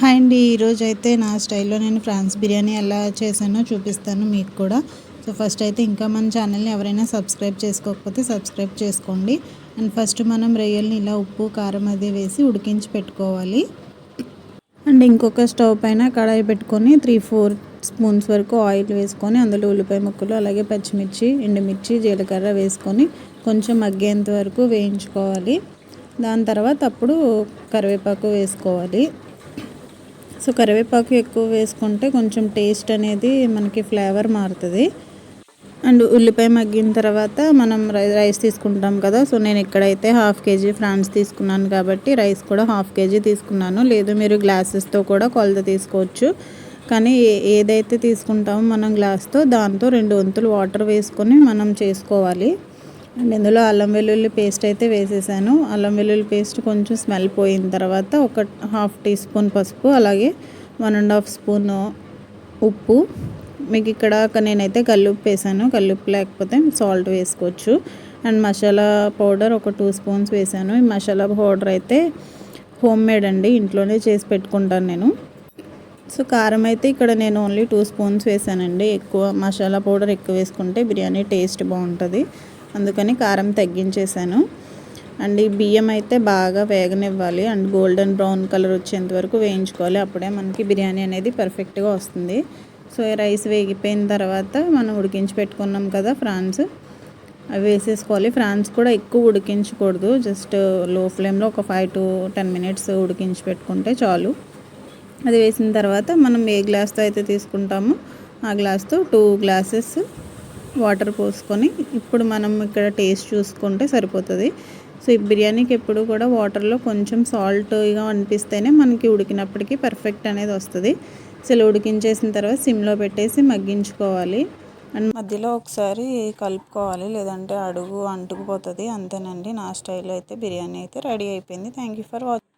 Hi అండి ఈరోజు అయితే నా స్టైల్లో నేను ఫ్రాన్స్ బిర్యానీ ఎలా చేశానో చూపిస్తాను మీకు కూడా. సో ఫస్ట్ అయితే ఇంకా మన ఛానల్ని ఎవరైనా సబ్స్క్రైబ్ చేసుకోకపోతే సబ్స్క్రైబ్ చేసుకోండి. అండ్ ఫస్ట్ మనం రొయ్యల్ని ఇలా ఉప్పు కారం అది వేసి ఉడికించి పెట్టుకోవాలి. అండ్ ఇంకొక స్టవ్ పైన కడాయి పెట్టుకొని త్రీ ఫోర్ స్పూన్స్ వరకు ఆయిల్ వేసుకొని అందులో ఉల్లిపాయ ముక్కలు అలాగే పచ్చిమిర్చి ఎండుమిర్చి జీలకర్ర వేసుకొని కొంచెం మగ్గేంత వరకు వేయించుకోవాలి. దాని తర్వాత అప్పుడు కరివేపాకు వేసుకోవాలి. సో కరివేపాకు ఎక్కువ వేసుకుంటే కొంచెం టేస్ట్ అనేది మనకి ఫ్లేవర్ మారుతుంది. అండ్ ఉల్లిపాయ మగ్గిన తర్వాత మనం రైస్ తీసుకుంటాం కదా సో నేను ఇక్కడైతే హాఫ్ కేజీ ఫ్రాన్స్ తీసుకున్నాను కాబట్టి రైస్ కూడా హాఫ్ కేజీ తీసుకున్నాను. లేదు మీరు గ్లాసెస్తో కూడా కొలత తీసుకోవచ్చు. కానీ ఏదైతే తీసుకుంటామో మనం గ్లాస్తో దాంతో రెండు వంతులు వాటర్ వేసుకొని మనం చేసుకోవాలి. అండ్ ఇందులో అల్లం వెల్లుల్లి పేస్ట్ అయితే వేసేసాను. అల్లం వెల్లుల్లి పేస్ట్ కొంచెం స్మెల్ పోయిన తర్వాత ఒక హాఫ్ టీ స్పూన్ పసుపు అలాగే వన్ అండ్ హాఫ్ స్పూన్ ఉప్పు. మీకు ఇక్కడ నేనైతే కల్లుప్పు వేసాను. కల్లుప్పు లేకపోతే సాల్ట్ వేసుకోవచ్చు. అండ్ మసాలా పౌడర్ ఒక టూ స్పూన్స్ వేసాను. ఈ మసాలా పౌడర్ అయితే హోమ్ మేడ్ అండి. ఇంట్లోనే చేసి పెట్టుకుంటాను నేను. సో కారం అయితే ఇక్కడ నేను ఓన్లీ టూ స్పూన్స్ వేసానండి. ఎక్కువ మసాలా పౌడర్ ఎక్కువ వేసుకుంటే బిర్యానీ టేస్ట్ బాగుంటుంది. అందుకని కారం తగ్గించేసాను అండ్ ఈ బియ్యం అయితే బాగా వేగనివ్వాలి. అండ్ గోల్డెన్ బ్రౌన్ కలర్ వచ్చేంత వరకు వేయించుకోవాలి. అప్పుడే మనకి బిర్యానీ అనేది పర్ఫెక్ట్గా వస్తుంది. సో రైస్ వేగిపోయిన తర్వాత మనం ఉడికించి పెట్టుకున్నాం కదా ఫ్రాన్స్. అవి వేసేసుకోవాలి. ఫ్రాన్స్ కూడా ఎక్కువ ఉడికించకూడదు. జస్ట్లో ఫ్లేమ్లో ఒక ఫైవ్ టు టెన్ మినిట్స్ ఉడికించి పెట్టుకుంటే చాలు. అది వేసిన తర్వాత మనం ఏ గ్లాస్తో అయితే తీసుకుంటామో ఆ గ్లాస్తో టూ గ్లాసెస్ వాటర్ పోసుకొని ఇప్పుడు మనం ఇక్కడ టేస్ట్ చూసుకుంటే సరిపోతుంది. సో ఈ బిర్యానీకి ఎప్పుడు కూడా వాటర్లో కొంచెం సాల్ట్గా అనిపిస్తేనే మనకి ఉడికినప్పటికీ పర్ఫెక్ట్ అనేది వస్తుంది. అసలు ఉడికించేసిన తర్వాత సిమ్లో పెట్టేసి మగ్గించుకోవాలి. అండ్ మధ్యలో ఒకసారి కలుపుకోవాలి. లేదంటే అడుగు అంటుకుపోతుంది. అంతేనండి. నా స్టైల్లో అయితే బిర్యానీ అయితే రెడీ అయిపోయింది. Thank you for watching